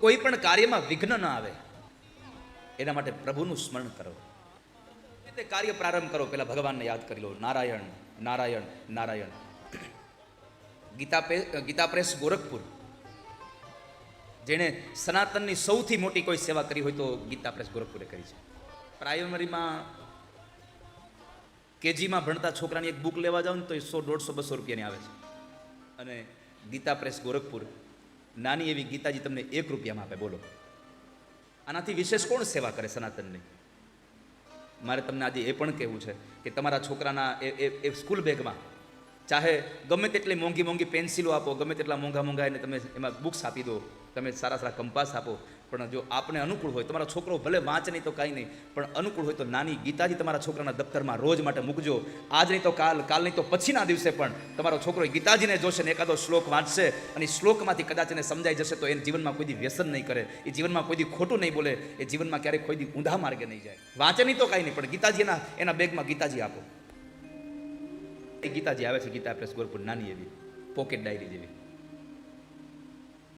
કોઈ પણ કાર્યમાં વિઘ્ન ન આવે, એના માટે પ્રભુનું સ્મરણ કરો. તે કાર્ય પ્રારંભ કરો? પહેલાં ભગવાનને યાદ કરી લો. નારાયણ નારાયણ નારાયણ. ગીતા ગીતા પ્રેસ ગોરખપુર. જેણે સનાતનની સૌથી મોટી કોઈ સેવા કરી હોય તો ગીતા પ્રેસ ગોરખપુરે કરી છે. પ્રાઇમરીમાં કેજીમાં ભણતા છોકરાની એક બુક લેવા જાઓ ને તો એ સો, દોઢસો, બસો રૂપિયાની આવે છે. અને ગીતા પ્રેસ ગોરખપુર નાની એવી ગીતાજી તમને એક રૂપિયામાં આપે, બોલો. આનાથી વિશેષ કોણ સેવા કરે સનાતનની? મારે તમને આજે એ પણ કહેવું છે કે તમારા છોકરાના એ એ સ્કૂલ બેગમાં ચાહે ગમે તેટલી મોંઘી મોંઘી પેન્સિલો આપો, ગમે તેટલા મોંઘા મોંઘા એને તમે એમાં બુક્સ આપી દો, તમે સારા સારા કંપાસ આપો પણ જો આપને અનુકૂળ હોય, તમારો છોકરો ભલે વાંચ નહીં તો કાંઈ નહીં, પણ અનુકૂળ હોય તો નાની ગીતાજી તમારા છોકરાના દફતરમાં રોજ માટે મૂકજો. આજ નહીં તો કાલ કાલ નહીં તો પછીના દિવસે પણ તમારો છોકરો ગીતાજીને જોશે ને એકાદો શ્લોક વાંચશે અને શ્લોકમાંથી કદાચ એને સમજાઈ જશે તો એને જીવનમાં કોઈ દી વ્યસન નહીં કરે. એ જીવનમાં કોઈ દી ખોટું નહીં બોલે. એ જીવનમાં ક્યારેય કોઈ દી ઊંધા માર્ગે નહીં જાય. વાંચે નહીં તો કાંઈ નહીં, પણ ગીતાજીના એના બેગમાં ગીતાજી આપો. એ ગીતાજી આવે છે ગીતા પ્રેસ ગોરપુર નાની એવી, પોકેટ ડાયરી જેવી.